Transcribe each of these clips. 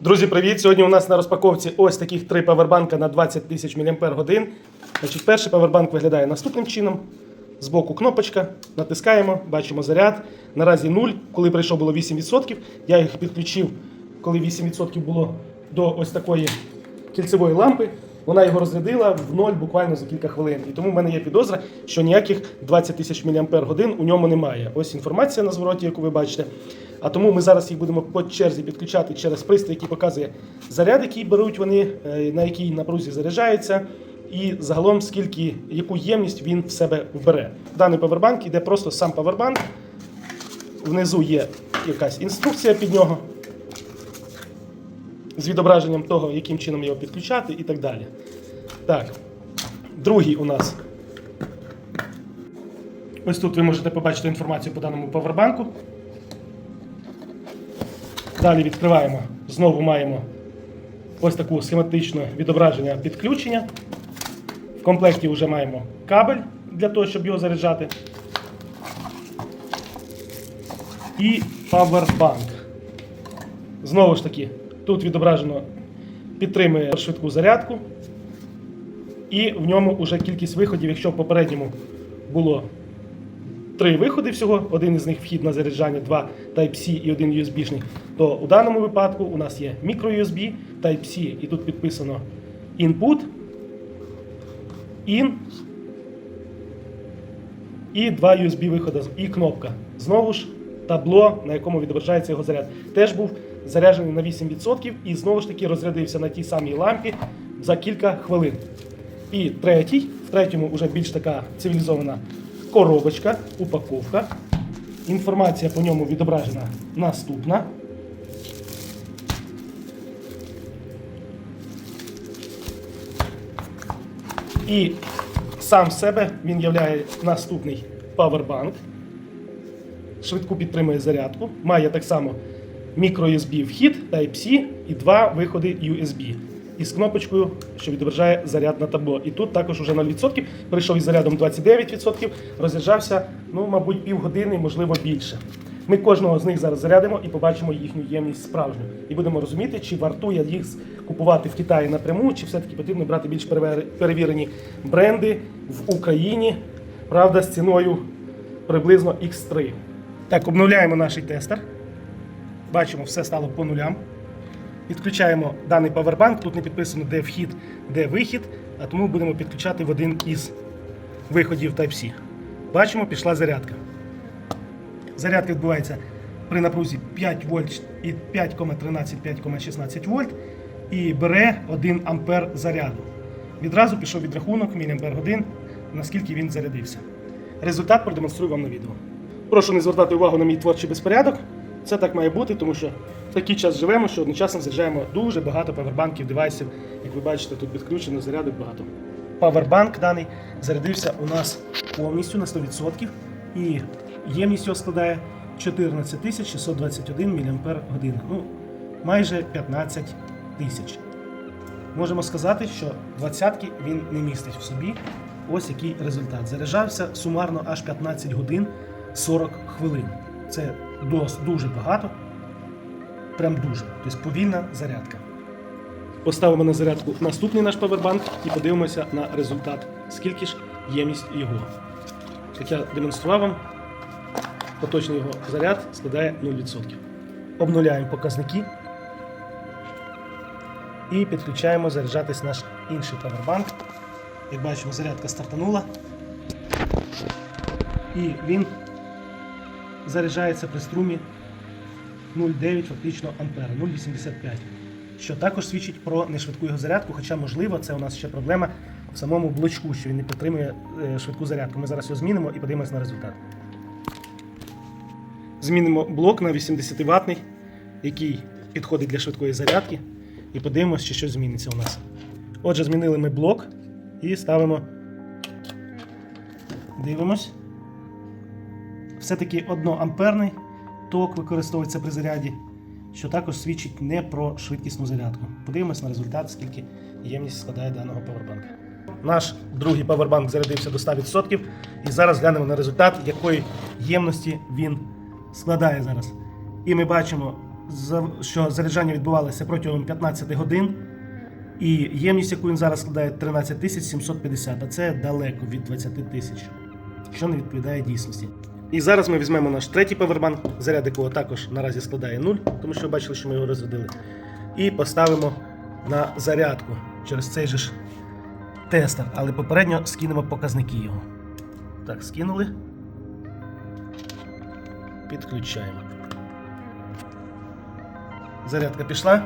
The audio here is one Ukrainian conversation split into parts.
Друзі, привіт! Сьогодні у нас на розпаковці ось таких три павербанка на 20 тисяч мАч. Значить, перший павербанк виглядає наступним чином. Збоку кнопочка, натискаємо, бачимо заряд. Наразі 0. Коли прийшов було 8%. Я їх підключив, коли 8% було до ось такої кільцевої лампи. Вона його розрядила в ноль буквально за кілька хвилин. І тому в мене є підозра, що ніяких 20 тисяч мАч у ньому немає. Ось інформація на звороті, яку ви бачите. А тому ми зараз їх будемо по черзі підключати через пристрій, який показує заряд, який беруть вони, е, на якій напрузі заряджається, і загалом скільки яку ємність він в себе вбере. Даний павербанк іде просто сам павербанк. Внизу є якась інструкція під нього з відображенням того, яким чином його підключати і так далі. Так, другий у нас. Ось тут ви можете побачити інформацію по даному павербанку. Далі відкриваємо. Знову маємо ось таку схематичне відображення підключення. В комплекті вже маємо кабель для того, щоб його заряджати. І павербанк. Знову ж таки, тут відображено підтримує швидку зарядку. І в ньому вже кількість виходів, якщо в попередньому було три виходи всього, один із них вхід на заряджання, два Type-C і один USB-шний, то у даному випадку у нас є micro-USB, Type-C, і тут підписано Input, In і два USB виходи, і кнопка. Знову ж табло, на якому відображається його заряд. Теж був заряджений на 8% і знову ж таки розрядився на тій самій лампі за кілька хвилин. І третій, в третьому вже більш така цивілізована коробочка, упаковка. Інформація по ньому відображена наступна. І сам себе він являє наступний павербанк. Швидку підтримує зарядку. Має так само мікро-USB вхід Type-C і два виходи USB. Із кнопочкою, що відображає заряд на табло. І тут також уже 0%. Прийшов із зарядом 29%, розряджався, ну, мабуть, півгодини, можливо, більше. Ми кожного з них зараз зарядимо і побачимо їхню ємність справжню. І будемо розуміти, чи вартує їх купувати в Китаї напряму, чи все-таки потрібно брати більш перевірені бренди в Україні, правда, з ціною приблизно X3. Так, обновляємо наш тестер. Бачимо, все стало по нулям. Підключаємо даний павербанк. Тут не підписано, де вхід, де вихід, а тому будемо підключати в один із виходів Type-C. Бачимо, пішла зарядка. Зарядка відбувається при напрузі 5 вольт і 5,13, 5,16 вольт і бере 1 ампер заряду. Відразу пішов відрахунок міліампер годин, наскільки він зарядився. Результат продемонструю вам на відео. Прошу не звертати увагу на мій творчий безпорядок. Це так має бути, тому що в такий час живемо, що одночасно заряджаємо дуже багато павербанків, девайсів. Як ви бачите, тут підключено зарядок багато. Павербанк даний зарядився у нас повністю на 100% і ємність його складає 14 621 мАч. Ну, майже 15 тисяч. Можемо сказати, що двадцятки він не містить в собі. Ось який результат. Заряджався сумарно аж 15 годин 40 хвилин. Це дос, дуже багато. Прям дуже. Тобто повільна зарядка. Поставимо на зарядку наступний наш павербанк і подивимося на результат. Скільки ж ємність його. Як я демонстрував вам, поточний його заряд складає 0%. Обнуляємо показники і підключаємо заряджатись наш інший павербанк. Як бачимо, зарядка стартанула. І він заряджається при струмі 0,9 фактично ампера, 0,85. Що також свідчить про нешвидку його зарядку, хоча, можливо, це у нас ще проблема в самому блочку, що він не підтримує е, швидку зарядку. Ми зараз його змінимо і подивимось на результат. Змінимо блок на 80 ватний, який підходить для швидкої зарядки, і подивимося, чи щось зміниться у нас. Отже, змінили ми блок і ставимо. Дивимось. Все-таки одноамперний ток використовується при заряді, що також свідчить не про швидкісну зарядку. Подивимось на результат, скільки ємність складає даного павербанка. Наш другий павербанк зарядився до 100%. І зараз глянемо на результат, якої ємності він складає зараз. І ми бачимо що заряджання відбувалося протягом 15 годин. І ємність, яку він зараз складає 13 тисяч 750, а це далеко від 20 тисяч, що не відповідає дійсності. І зараз ми візьмемо наш третій павербанк, заряд якого також наразі складає 0, тому що ви бачили, що ми його розрядили. І поставимо на зарядку через цей же ж тестер, але попередньо скинемо показники його. Так, скинули. Підключаємо. Зарядка пішла.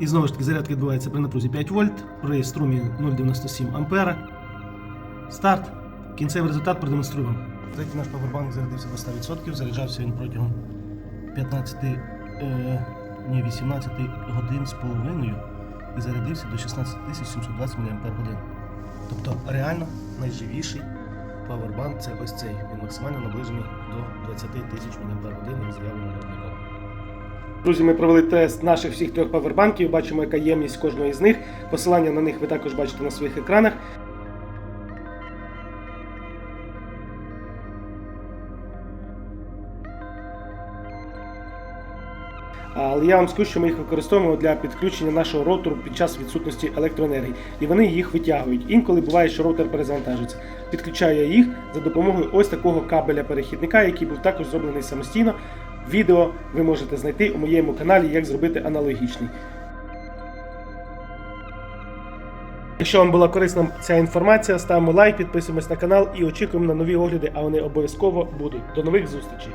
І знову ж таки зарядка відбувається при напрузі 5 вольт, при струмі 0,97 ампера. Старт. Кінцевий результат продемонструємо. Третій наш павербанк зарядився до 100%, заряджався він протягом 15, е, ні, 18 годин з половиною і зарядився до 16 720 мАч. Тобто реально найживіший павербанк це ось цей. Він максимально наближений до 20 тисяч мАч і заявлений виробником. Друзі, ми провели тест наших всіх трьох павербанків. Бачимо, яка ємність кожної з них. Посилання на них ви також бачите на своїх екранах. Але я вам скажу, що ми їх використовуємо для підключення нашого роутеру під час відсутності електроенергії, і вони їх витягують. Інколи буває, що роутер перезавантажується. Підключаю я їх за допомогою ось такого кабеля перехідника, який був також зроблений самостійно. Відео ви можете знайти у моєму каналі, як зробити аналогічний. Якщо вам була корисна ця інформація, ставимо лайк, підписуємось на канал і очікуємо на нові огляди, а вони обов'язково будуть. До нових зустрічей!